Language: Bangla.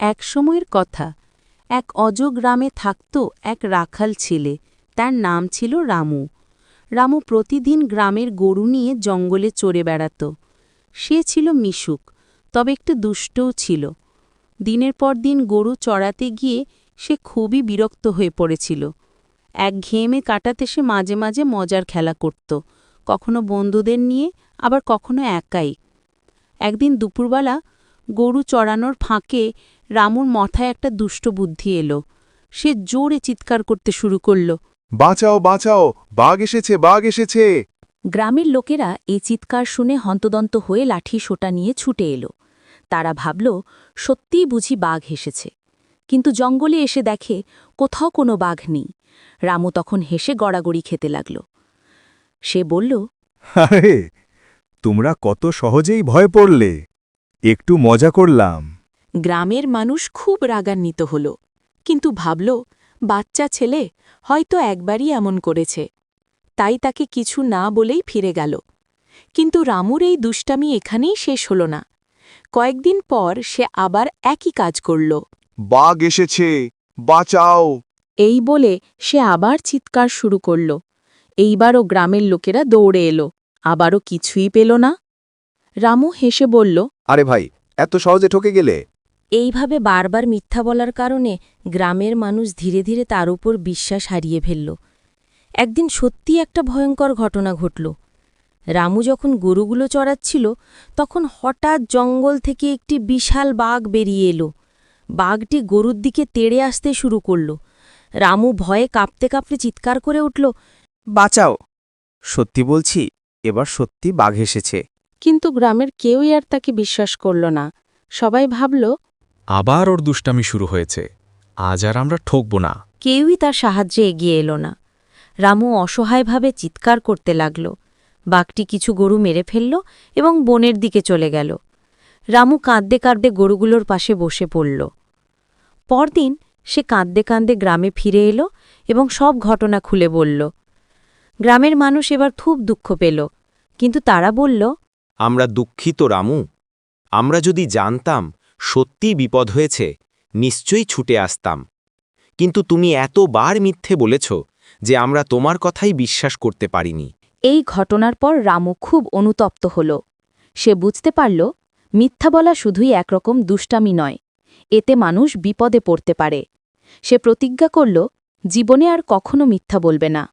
এক সময়ের কথা। এক অজ গ্রামে থাকত এক রাখাল ছেলে, তার নাম ছিল রামু। রামু প্রতিদিন গ্রামের গরু নিয়ে জঙ্গলে চড়ে বেড়াত। সে ছিল মিশুক, তবে একটু দুষ্টও ছিল। দিনের পর দিন গরু চড়াতে গিয়ে সে খুবই বিরক্ত হয়ে পড়েছিল। এক ঘেমে কাটাতে সে মাঝে মাঝে মজার খেলা করত, কখনো বন্ধুদের নিয়ে, আবার কখনো একাই। একদিন দুপুরবেলা গরু চড়ানোর ফাঁকে রামুর মাথায় একটা দুষ্ট বুদ্ধি এলো। সে জোরে চিৎকার করতে শুরু করল। বাঁচাও বাঁচাও বাঘ এসেছে বাঘ এসেছে। গ্রামের লোকেরা এই চিৎকার শুনে হন্তদন্ত হয়ে লাঠি সোটা নিয়ে ছুটে এলো। তারা ভাবল সত্যিই বুঝি বাঘ হেসেছে কিন্তু জঙ্গলে এসে দেখে কোথাও কোনো বাঘ নেই। রামু তখন হেসে গড়াগড়ি খেতে লাগল। সে বলল আরে তোমরা কত সহজেই ভয় পড়লে। একটু মজা করলাম। গ্রামের মানুষ খুব রাগান্বিত হল কিন্তু ভাবল বাচ্চা ছেলে হয়তো একবারই এমন করেছে। তাই তাকে কিছু না বলেই ফিরে গেল। কিন্তু রামুর এই দুষ্টামি এখানেই শেষ হল না। কয়েকদিন পর সে আবার একই কাজ করল। বাঘ এসেছে বাঁচাও। এই বলে সে আবার চিৎকার শুরু করল। এইবারও গ্রামের লোকেরা দৌড়ে এলো আবারও কিছুই পেল না। রামু হেসে বলল আরে ভাই এত সহজে ঠকে গেলে? এইভাবে বারবার মিথ্যা বলার কারণে গ্রামের মানুষ ধীরে ধীরে তার উপর বিশ্বাস হারিয়ে ফেলল। একদিন সত্যি একটা ভয়ঙ্কর ঘটনা ঘটল। রামু যখন গরুগুলো চড়াচ্ছিল তখন হঠাৎ জঙ্গল থেকে একটি বিশাল বাঘ বেরিয়ে এলো। বাঘটি গরুর দিকে তেড়ে আসতে শুরু করল। রামু ভয়ে কাঁপতে কাঁপতে চিৎকার করে উঠল বাঁচাও। সত্যি বলছি এবার সত্যি বাঘ এসেছে। কিন্তু গ্রামের কেউই আর তাকে বিশ্বাস করল না। সবাই ভাবল আবার ওর দুষ্টামি শুরু হয়েছে। আজ আর আমরা ঠকব না। কেউই তার সাহায্যে এগিয়ে এলো না। রামু অসহায়ভাবে চিৎকার করতে লাগল। বাঘটি কিছু গরু মেরে ফেলল এবং বনের দিকে চলে গেল। রামু কাঁদতে কাঁদতে গরুগুলোর পাশে বসে পড়ল। পরদিন সে কাঁদতে কাঁদতে গ্রামে ফিরে এলো এবং সব ঘটনা খুলে বলল। গ্রামের মানুষ এবার খুব দুঃখ পেল কিন্তু তারা বলল আমরা দুঃখিত, রামু। আমরা যদি জানতাম সত্যি বিপদ হয়েছে, নিশ্চয়ই ছুটে আসতাম। কিন্তু তুমি এতবার মিথ্যে বলেছ যে আমরা তোমার কথাই বিশ্বাস করতে পারিনি। এই ঘটনার পর রামু খুব অনুতপ্ত হল। সে বুঝতে পারল, মিথ্যা বলা শুধুই একরকম দুষ্টামি নয়, এতে মানুষ বিপদে পড়তে পারে। সে প্রতিজ্ঞা করল, জীবনে আর কখনো মিথ্যা বলবে না।